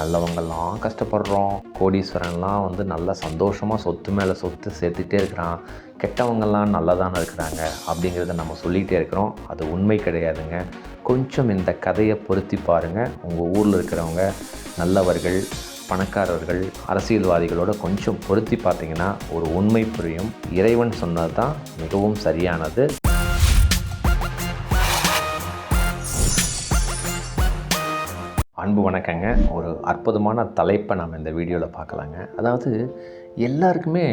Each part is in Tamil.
நல்லவங்கள்லாம் கஷ்டப்படுறோம். கோடீஸ்வரன்லாம் வந்து நல்லா சந்தோஷமாக சொத்து மேலே சொத்து சேர்த்துட்டே இருக்கிறான். கெட்டவங்கள்லாம் நல்லா தானே இருக்கிறாங்க அப்படிங்கிறத நம்ம சொல்லிகிட்டே இருக்கிறோம். அது உண்மை கிடையாதுங்க. கொஞ்சம் இந்த கதையை பொருத்தி பாருங்கள் உங்கள் ஊரில் இருக்கிறவங்க நல்லவர்கள் பணக்காரர்கள் அரசியல்வாதிகளோட கொஞ்சம் பொருத்தி பார்த்தீங்கன்னா ஒரு உண்மை புரியும். இறைவன் சொன்னது தான் மிகவும் சரியானது. வணக்கங்க. ஒரு அற்புதமான தலைப்பை நம்ம இந்த வீடியோவில் பார்க்கலாங்க. அதாவது எல்லாருக்குமே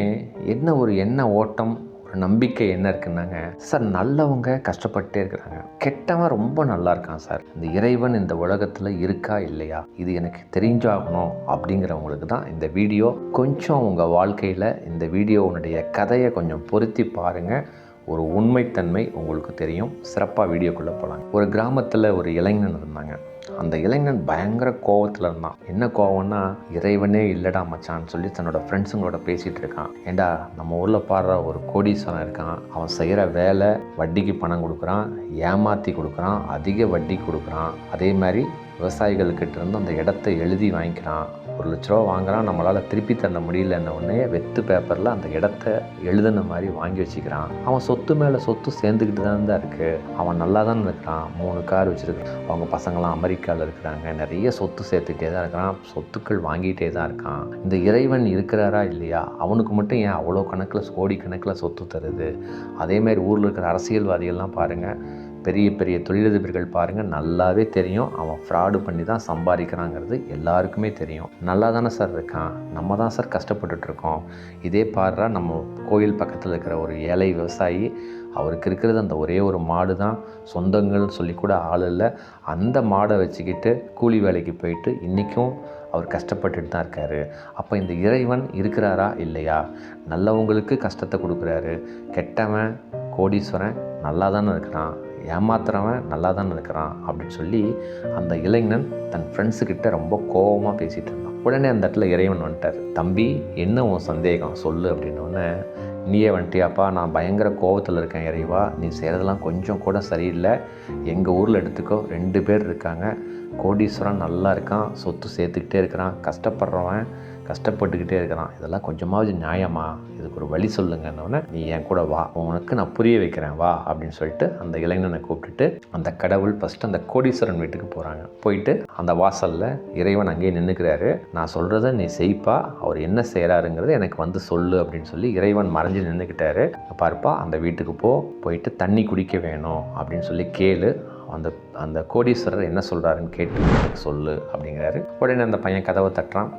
என்ன ஒரு எண்ண ஓட்டம் ஒரு நம்பிக்கை என்ன இருக்குன்னாங்க சார் நல்லவங்க கஷ்டப்பட்டே இருக்கிறாங்க. கெட்டவன் ரொம்ப நல்லா இருக்கான் சார். இந்த இறைவன் இந்த உலகத்தில் இருக்கா இல்லையா? இது எனக்கு தெரிஞ்சாகணும். அப்படிங்கிறவங்களுக்கு தான் இந்த வீடியோ. கொஞ்சம் உங்கள் வாழ்க்கையில் இந்த வீடியோனுடைய கதையை கொஞ்சம் பொருத்தி பாருங்கள் ஒரு உண்மைத்தன்மை உங்களுக்கு தெரியும். சிறப்பாக வீடியோக்குள்ளே போகலாங்க ஒரு கிராமத்தில் ஒரு இளைஞன் இருந்தாங்க. அந்த இளைஞன் பயங்கர கோவத்தில் இருந்தான் என்ன கோவம்னா இறைவனே இல்லடா மச்சான்னு சொல்லி தன்னோட ஃப்ரெண்ட்ஸுங்களோட பேசிகிட்டு இருக்கான். ஏண்டா நம்ம ஊரில் பாடுற ஒரு கோடீஸ்வரன் இருக்கான். அவன் செய்கிற வேலை வட்டிக்கு பணம் கொடுக்குறான் ஏமாற்றி கொடுக்குறான் அதிக வட்டி கொடுக்குறான். அதே மாதிரி விவசாயிகள்கிட்ட இருந்து அந்த இடத்த எழுதி வாங்கிக்கிறான். ஒரு லட்ச ரூபா வாங்குறான் நம்மளால் திருப்பி தர முடியலன்ன உடனே வெத்து பேப்பரில் அந்த இடத்த எழுதுன மாதிரி வாங்கி வச்சுக்கிறான். அவன் சொத்து மேலே சொத்து சேர்ந்துக்கிட்டு தான் தான் இருக்குது அவன் நல்லா தான் இருக்கிறான். மூணு கார் வச்சுருக்கான் அவங்க பசங்களாம் அமெரிக்காவில் இருக்கிறாங்க. நிறைய சொத்து சேர்த்துக்கிட்டே தான் இருக்கிறான். சொத்துக்கள் வாங்கிட்டே தான் இருக்கான். இந்த இறைவன் இருக்கிறாரா இல்லையா? அவனுக்கு மட்டும் ஏன் அவ்வளோ கணக்கில் கோடி கணக்கில் சொத்து தருது? அதேமாதிரி ஊரில் இருக்கிற அரசியல்வாதிகள்லாம் பாருங்கள் பெரிய பெரிய தொழிலதிபர்கள் பாருங்கள் நல்லாவே தெரியும். அவன் ஃப்ராடு பண்ணி தான் சம்பாதிக்கிறாங்கிறது எல்லாருக்குமே தெரியும். நல்லா தானே சார் இருக்கான்? நம்ம தான் சார் கஷ்டப்பட்டுட்ருக்கோம். இதே பாடுறா நம்ம கோயில் பக்கத்தில் இருக்கிற ஒரு ஏழை விவசாயி அவருக்கு இருக்கிறது அந்த ஒரே ஒரு மாடு தான். சொந்தங்கள்னு சொல்லி கூட ஆள் இல்லை. அந்த மாடை வச்சுக்கிட்டு கூலி வேலைக்கு போயிட்டு இன்றைக்கும் அவர் கஷ்டப்பட்டுட்டு தான் இருக்கார். அப்போ இந்த இறைவன் இருக்கிறாரா இல்லையா? நல்லவங்களுக்கு கஷ்டத்தை கொடுக்குறாரு. கெட்டவன் கோடீஸ்வரன் நல்லா தானே இருக்கிறான். ஏமாத்துறவன் நல்லா தான் இருக்கிறான் அப்படின்னு சொல்லி அந்த இளைஞன் தன் ஃப்ரெண்ட்ஸுக்கிட்ட ரொம்ப கோபமாக பேசிகிட்டு இருந்தான். உடனே அந்த இடத்துல இறைவன் வந்துட்டார். தம்பி என்ன உன் சந்தேகம்? சொல்லு அப்படின்னோடனே நீயே வந்துட்டியாப்பா? நான் பயங்கர கோவத்தில் இருக்கேன் இறைவா. நீ செய்கிறதெல்லாம் கொஞ்சம் கூட சரியில்லை. எங்கள் ஊரில் எடுத்துக்கோ. ரெண்டு பேர் இருக்காங்க. கோடீஸ்வரன் நல்லா இருக்கான். சொத்து சேர்த்துக்கிட்டே இருக்கிறான். கஷ்டப்படுறவன். கஷ்டப்பட்டுக்கிட்டே இருக்கிறான் இதெல்லாம் கொஞ்சமாவது நியாயமா? இதுக்கு ஒரு வழி சொல்லுங்கன்னொடனே நீ என் கூட வா. உனக்கு நான் புரிய வைக்கிறேன். வா. அப்படின்னு சொல்லிட்டு அந்த இளைஞனை கூப்பிட்டுட்டு அந்த கடவுள் ஃபஸ்ட்டு அந்த கோடீஸ்வரன் வீட்டுக்கு போகிறாங்க போயிட்டு அந்த வாசலில் இறைவன் அங்கேயே நின்றுக்கிறாரு நான் சொல்கிறத நீ செய்ப்பா. அவர் என்ன செய்கிறாருங்கிறத எனக்கு வந்து சொல்லு. அப்படின்னு சொல்லி இறைவன் மறைஞ்சு நின்றுக்கிட்டாரு பார்ப்பா அந்த வீட்டுக்கு போ. போயிட்டு தண்ணி குடிக்க வேணும். அப்படின்னு சொல்லி கேளு. அந்த அந்த கோடீஸ்வரர் என்ன சொல்கிறாருன்னு கேட்டு எனக்கு சொல்லு. அப்படிங்கிறாரு. உடனே அந்த பையன் கதவை தட்டுறான்.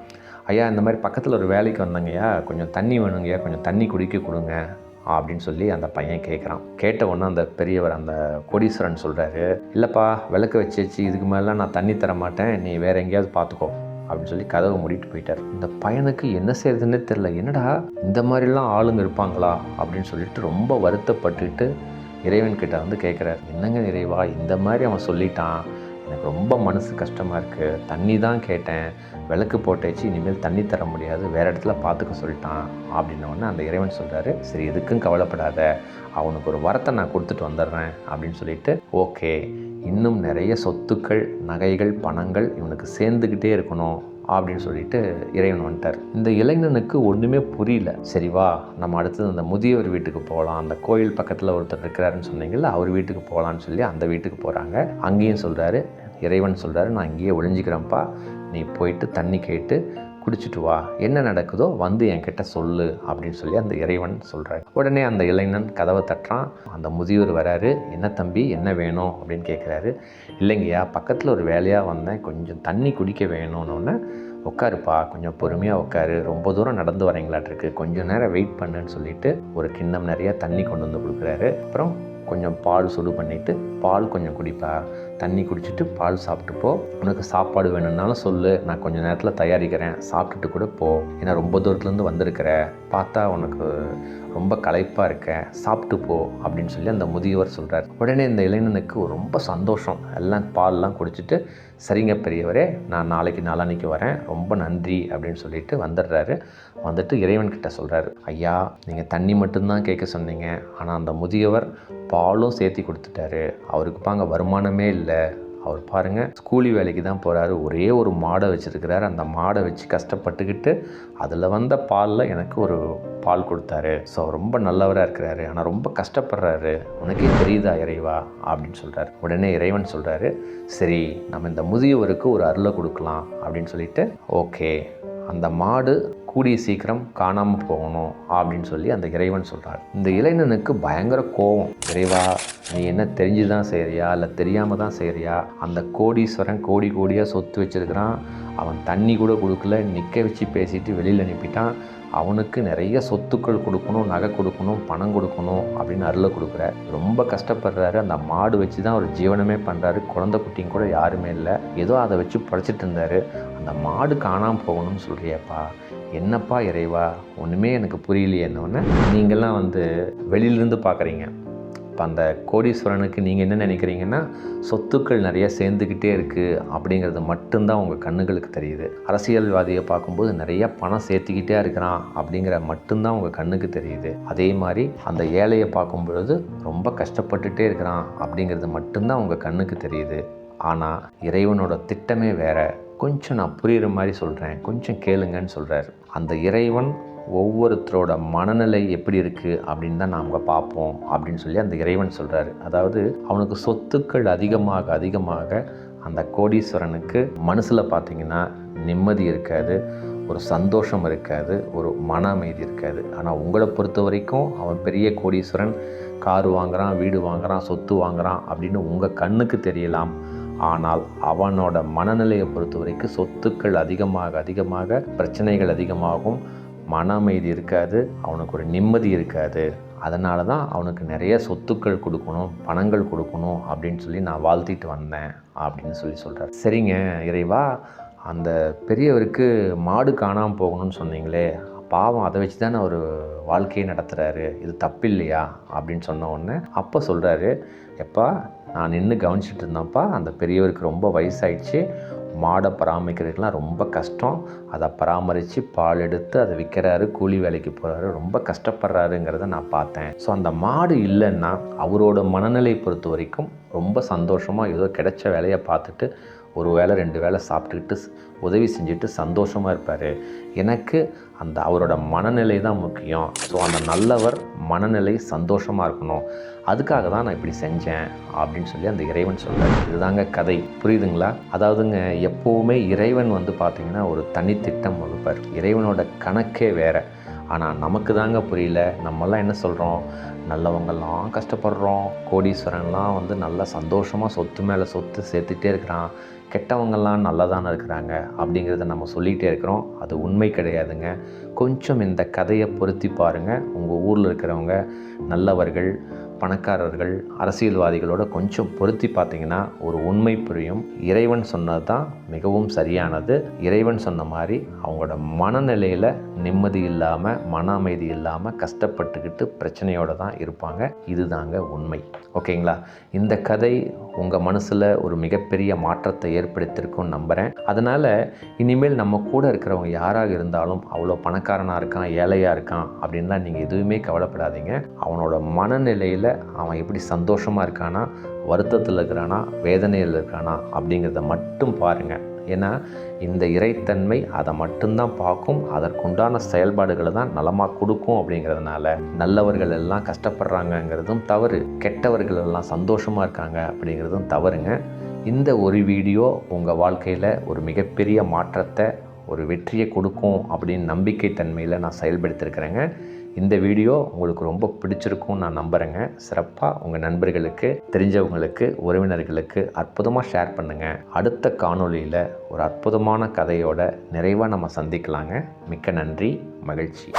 ஐயா இந்த மாதிரி பக்கத்தில் ஒரு வேலைக்கு வந்தங்கய்யா கொஞ்சம் தண்ணி வேணுங்கய்யா கொஞ்சம் தண்ணி குடிக்க கொடுங்க அப்படின்னு சொல்லி அந்த பையன் கேட்குறான் கேட்ட உடனே அந்த பெரியவர் அந்த கோடீஸ்வரன் சொல்கிறாரு இல்லைப்பா விளக்கு வச்சு வச்சு இதுக்கு மேலாம் நான் தண்ணி தர மாட்டேன் நீ வேறு எங்கேயாவது பார்த்துக்கோ அப்படின்னு சொல்லி கதவை மூடிட்டு போயிட்டார். இந்த பையனுக்கு என்ன செய்யறதுன்னு தெரில என்னடா இந்த மாதிரிலாம் ஆளுங்க இருப்பாங்களா? அப்படின்னு சொல்லிட்டு ரொம்ப வருத்தப்பட்டுட்டு இறைவன் கிட்டே வந்து கேட்குறாரு என்னங்க இறைவா இந்த மாதிரி அவன் சொல்லிட்டான் எனக்கு ரொம்ப மனசு கஷ்டமாக இருக்குது தண்ணி தான் கேட்டேன். விளக்கு போட்டேச்சு. இனிமேல் தண்ணி தர முடியாது. வேறு இடத்துல பார்த்துக்க சொல்லிட்டான் அப்படின்னோடனே அந்த இறைவன் சொல்கிறாரு சரி எதுக்கும் கவலைப்படாத. அவனுக்கு ஒரு வரத்தை நான் கொடுத்துட்டு வந்துடுறேன். அப்படின்னு சொல்லிட்டு ஓகே இன்னும் நிறைய சொத்துக்கள் நகைகள் பணங்கள் இவனுக்கு சேர்ந்துக்கிட்டே இருக்கணும். அப்படின்னு சொல்லிட்டு இறைவன் வந்துட்டார். இந்த இளைஞனுக்கு ஒன்றுமே புரியல. சரி வா நம்ம அடுத்தது அந்த முதியவர் வீட்டுக்கு போகலாம் அந்த கோயில் பக்கத்தில் ஒருத்தர் இருக்கிறாருன்னு சொன்னீங்கல்ல அவர் வீட்டுக்கு போகலான்னு சொல்லி அந்த வீட்டுக்கு போகிறாங்க அங்கேயும் சொல்கிறாரு இறைவன் சொல்கிறாரு நான் இங்கேயே ஒழிஞ்சிக்கிறேன்ப்பா நீ போயிட்டு தண்ணி கேட்டு குடிச்சிட்டு வா. என்ன நடக்குதோ வந்து என்கிட்ட சொல்லு அப்படின்னு சொல்லி அந்த இறைவன் சொல்கிறார் உடனே அந்த இளைஞன் கதவை தட்டுறான். அந்த முதியோர் வராரு. என்ன தம்பி என்ன வேணும்? அப்படின்னு கேட்குறாரு இல்லைங்கய்யா பக்கத்தில் ஒரு வேலையாக வந்தேன். கொஞ்சம் தண்ணி குடிக்க வேணும்னு உட்காருப்பா. கொஞ்சம் பொறுமையாக உட்காரு. ரொம்ப தூரம் நடந்து வரீங்களாட்டிருக்கு. கொஞ்சம் நேரம் வெயிட் பண்ணுன்னு சொல்லிட்டு ஒரு கிண்ணம் நிறைய தண்ணி கொண்டு வந்து கொடுக்குறாரு. அப்புறம் கொஞ்சம் பால் சுடு பண்ணிவிட்டு பால் கொஞ்சம் குடிப்பா. தண்ணி குடிச்சிட்டு பால் சாப்பிட்டு போ. உனக்கு சாப்பாடு வேணும்னாலும் சொல்லு. நான் கொஞ்சம் நேரத்தில் தயாரிக்கிறேன். சாப்பிட்டுட்டு கூட போ. ஏன்னா ரொம்ப தூரத்துலேருந்து வந்திருக்கிற. பார்த்தா உனக்கு ரொம்ப களைப்பாக இருக்க சாப்பிட்டு போ அப்படின்னு சொல்லி அந்த முதியவர் சொல்கிறார் உடனே இந்த இளைஞனுக்கு ரொம்ப சந்தோஷம். எல்லாம் பால்லாம் குடிச்சிட்டு சரிங்க பெரியவரே நான் நாளைக்கு நாளான்னைக்கு வரேன். ரொம்ப நன்றி அப்படின்னு சொல்லிட்டு வந்துடுறாரு. வந்துட்டு இறைவன்கிட்ட சொல்கிறாரு ஐயா நீங்கள் தண்ணி மட்டும்தான் கேட்க சொன்னீங்க. ஆனால் அந்த முதியவர் பாலும் சேர்த்தி கொடுத்துட்டாரு. அவருக்கு பாங்க வருமானமே இல்லை. அவர் பாருங்கள் கூலி வேலைக்கு தான் போகிறாரு ஒரே ஒரு மாடை வச்சுருக்கிறாரு. அந்த மாடை வச்சு கஷ்டப்பட்டுக்கிட்டு அதில் வந்த பாலில் எனக்கு ஒரு பால் கொடுத்தாரு. ஸோ ரொம்ப நல்லவராக இருக்கிறாரு. ஆனால் ரொம்ப கஷ்டப்படுறாரு. உனக்கே தெரியுதா இறைவா? அப்படின்னு சொல்கிறார் உடனே இறைவன் சொல்கிறாரு சரி நம்ம இந்த முதியவருக்கு ஒரு அருளை கொடுக்கலாம். அப்படின்னு சொல்லிட்டு ஓகே. அந்த மாடு கூடிய சீக்கிரம் காணாமல் போகணும் அப்படின்னு சொல்லி அந்த இறைவன் சொல்கிறார் இந்த இளைஞனுக்கு பயங்கர கோபம் இறைவா நீ என்ன தெரிஞ்சு தான் செய்கிறியா இல்லை தெரியாமல் தான் செய்கிறியா அந்த கோடீஸ்வரன் கோடி கோடியாக சொத்து வச்சுருக்கிறான். அவன் தண்ணி கூட கொடுக்கல. நிற்க வச்சு பேசிட்டு வெளியில் அனுப்பிட்டான். அவனுக்கு நிறைய சொத்துக்கள் கொடுக்கணும் நகை கொடுக்கணும் பணம் கொடுக்கணும் அப்படின்னு அருளை கொடுக்குற ரொம்ப கஷ்டப்படுறாரு. அந்த மாடு வச்சு தான் அவர் ஜீவனமே பண்ணுறாரு குழந்தை குட்டியும் கூட யாருமே இல்லை. ஏதோ அதை வச்சு படைச்சிட்டு இருந்தார். அந்த மாடு காணாமல் போகணும்னு சொல்கிறியப்பா என்னப்பா இறைவா? ஒன்றுமே எனக்கு புரியலையேன்னொன்னே நீங்கள்லாம் வந்து வெளியிலேருந்து பார்க்குறீங்க இப்போ அந்த கோடீஸ்வரனுக்கு நீங்கள் என்ன நினைக்கிறீங்கன்னா சொத்துக்கள் நிறைய சேர்ந்துக்கிட்டே இருக்குது அப்படிங்கிறது மட்டும்தான் உங்கள் கண்ணுகளுக்கு தெரியுது. அரசியல்வாதியை பார்க்கும்போது நிறைய பணம் சேர்த்துக்கிட்டே இருக்கிறான் அப்படிங்கிற மட்டும்தான் உங்கள் கண்ணுக்கு தெரியுது. அதே மாதிரி அந்த ஏழையை பார்க்கும் பொழுது ரொம்ப கஷ்டப்பட்டுட்டே இருக்கிறான் அப்படிங்கிறது மட்டும்தான் உங்கள் கண்ணுக்கு தெரியுது. ஆனால் இறைவனோட திட்டமே வேற. கொஞ்சம் நான் புரிகிற மாதிரி சொல்கிறேன் கொஞ்சம் கேளுங்கன்னு சொல்கிறார் அந்த இறைவன் ஒவ்வொருத்தரோட மனநிலை எப்படி இருக்குது அப்படின்னு தான் நாம் பார்ப்போம் அப்படின்னு சொல்லி அந்த இறைவன் சொல்கிறாரு அதாவது அவனுக்கு சொத்துக்கள் அதிகமாக அதிகமாக அந்த கோடீஸ்வரனுக்கு மனசில் பார்த்திங்கன்னா நிம்மதி இருக்காது ஒரு சந்தோஷம் இருக்காது ஒரு மன அமைதி இருக்காது. ஆனால் உங்களை பொறுத்த வரைக்கும் அவன் பெரிய கோடீஸ்வரன் கார் வாங்குகிறான் வீடு வாங்குகிறான் சொத்து வாங்குகிறான் அப்படின்னு உங்கள் கண்ணுக்கு தெரியலாம். ஆனால் அவனோட மனநிலையை பொறுத்த வரைக்கும் சொத்துக்கள் அதிகமாக அதிகமாக பிரச்சனைகள் அதிகமாகும். மன அமைதி இருக்காது அவனுக்கு ஒரு நிம்மதி இருக்காது. அதனால தான் அவனுக்கு நிறைய சொத்துக்கள் கொடுக்கணும் பணங்கள் கொடுக்கணும் அப்படின்னு சொல்லி நான் வாழ்த்திட்டு வந்தேன் அப்படின்னு சொல்லி சொல்கிறார் சரிங்க இறைவா அந்த பெரியவருக்கு மாடு காணாமல் போகணும்னு சொன்னீங்களே பாவம் அதை வச்சு தானே அவர் வாழ்க்கையை நடத்துகிறாரு இது தப்பு இல்லையா அப்படின்னு சொன்ன உடனே அப்போ சொல்கிறாரு எப்பா நான் நின்று கவனிச்சிட்டு இருந்தேன்ப்பா அந்த பெரியவருக்கு ரொம்ப வயசாயிடுச்சு. மாடை பராமரிக்கிறதுக்கெலாம் ரொம்ப கஷ்டம். அதை பராமரித்து பால் எடுத்து அதை விற்கிறாரு கூலி வேலைக்கு போகிறாரு ரொம்ப கஷ்டப்படுறாருங்கிறத நான் பார்த்தேன். ஸோ அந்த மாடு இல்லைன்னா அவரோட மனநிலை பொறுத்த வரைக்கும் ரொம்ப சந்தோஷமாக ஏதோ கிடைச்ச வேலையை பார்த்துட்டு ஒரு வேளை ரெண்டு வேளை சாப்பிட்டுக்கிட்டு உதவி செஞ்சுட்டு சந்தோஷமாக இருப்பார். எனக்கு அந்த அவரோட மனநிலை தான் முக்கியம். ஸோ அந்த நல்லவர் மனநிலை சந்தோஷமாக இருக்கணும். அதுக்காக தான் நான் இப்படி செஞ்சேன் அப்படின்னு சொல்லி அந்த இறைவன் சொல்கிறார் இதுதாங்க கதை. புரியுதுங்களா? அதாவதுங்க எப்போவுமே இறைவன் வந்து பார்த்திங்கன்னா ஒரு தனித்திட்டம் வகுப்பார். இறைவனோட கணக்கே வேறு. ஆனால் நமக்கு தாங்க புரியல. நம்மெல்லாம் என்ன சொல்கிறோம் நல்லவங்கெல்லாம் கஷ்டப்படுறோம். கோடீஸ்வரன்லாம் வந்து நல்லா சந்தோஷமாக சொத்து மேலே சொத்து சேர்த்துட்டே இருக்கிறான். கெட்டவங்கள்லாம் நல்லா தானே இருக்கிறாங்க அப்படிங்கிறத நம்ம சொல்லிகிட்டே இருக்கிறோம். அது உண்மை கிடையாதுங்க. கொஞ்சம் இந்த கதையை பொருத்தி பாருங்கள் உங்கள் ஊரில் இருக்கிறவங்க நல்லவர்கள் பணக்காரர்கள் அரசியல்வாதிகளோட கொஞ்சம் பொருத்தி பார்த்தீங்கன்னா ஒரு உண்மை புரியும். இறைவன் சொன்னது தான் மிகவும் சரியானது. இறைவன் சொன்ன மாதிரி அவங்களோட மனநிலையில் நிம்மதி இல்லாமல் மன அமைதி இல்லாமல் கஷ்டப்பட்டுக்கிட்டு பிரச்சனையோடு தான் இருப்பாங்க. இதுதாங்க உண்மை. ஓகேங்களா? இந்த கதை உங்கள் மனசில் ஒரு மிகப்பெரிய மாற்றத்தை ஏற்படுத்தியிருக்கும்னு நம்புகிறேன் அதனால் இனிமேல் நம்ம கூட இருக்கிறவங்க யாராக இருந்தாலும் அவ்வளோ பணக்காரனாக இருக்கான் ஏழையாக இருக்கான் அப்படின்லாம் நீங்கள் எதுவுமே கவலைப்படாதீங்க. அவனோட மனநிலையில் அவன் எப்படி சந்தோஷமாக இருக்கானா வருத்தத்தில் இருக்கிறானா வேதனையில் இருக்கானா அப்படிங்கிறத மட்டும் பாருங்கள் ஏன்னா இந்த இறைத்தன்மை அதை மட்டும்தான் பார்க்கும் அதற்குண்டான செயல்பாடுகளை தான் நலமாக கொடுக்கும் அப்படிங்கிறதுனால நல்லவர்கள் எல்லாம் கஷ்டப்படுறாங்கங்கிறதும் தவறு கெட்டவர்கள் எல்லாம் சந்தோஷமாக இருக்காங்க அப்படிங்கிறதும் தவறுங்க. இந்த ஒரு வீடியோ உங்கள் வாழ்க்கையில் ஒரு மிகப்பெரிய மாற்றத்தை ஒரு வெற்றியை கொடுக்கும் அப்படின்னு நம்பிக்கை தன்மையில் நான் செயல்படுத்திருக்கிறேங்க. இந்த வீடியோ உங்களுக்கு ரொம்ப பிடிச்சிருக்கும்னு நான் நம்புகிறேங்க சிறப்பாக உங்கள் நண்பர்களுக்கு தெரிஞ்சவங்களுக்கு உறவினர்களுக்கு அற்புதமாக ஷேர் பண்ணுங்கள் அடுத்த காணொளியில் ஒரு அற்புதமான கதையோட நிறைவாக நம்ம சந்திக்கலாங்க. மிக்க நன்றி மகிழ்ச்சி.